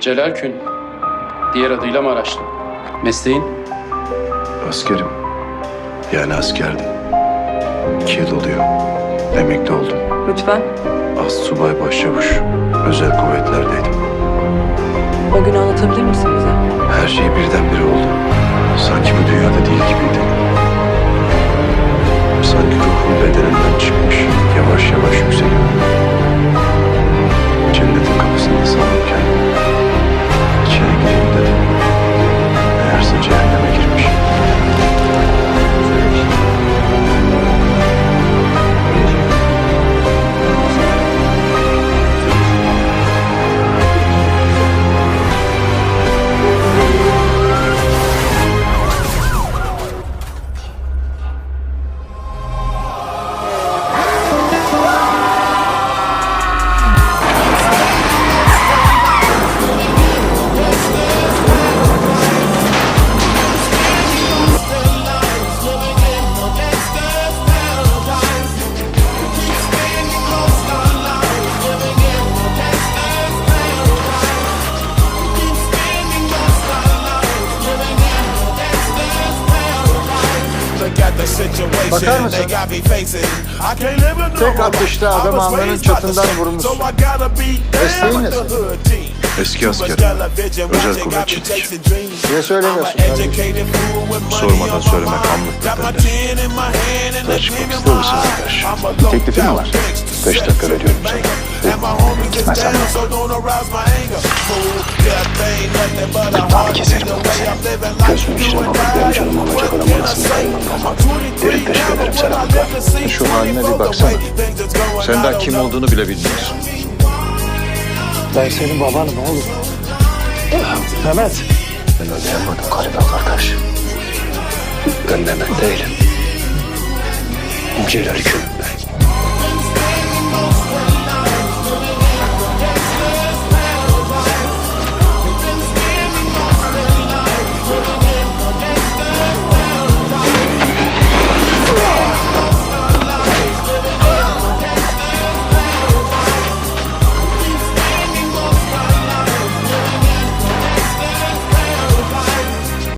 Celal Kün. Diğer adıyla Maraşlı. Mesleğin? Askerim. Yani askerdim. İki yıl oluyor. Emekli oldum. Lütfen. Az subay başçavuş. Özel kuvvetlerdeydim. Bakar mısın? Tek atışta adamı alnının çatından vurmuşsun. Mesleğin ne senin? Eski asker. Özel kuvvetçilik. Niye söylemiyorsun kardeşim? Sormadan söylemek hamlık derler. Daha çıkmak ister misin arkadaş? Teklifin mi var? Beş dakika veriyorum sana. Gitmezsen Gırtlağını keserim burada senin. Gözümün içine bakıp benim canımı alacak adam olmaz. Ederim sana burada. Şu haline bir baksana. Sen daha kim olduğunu bile bilmiyorsun. Ben senin babanım oğlum. Mehmet. Ben öyle yapmadım galiba kardeş. Ben Mehmet değilim. Celal Küm.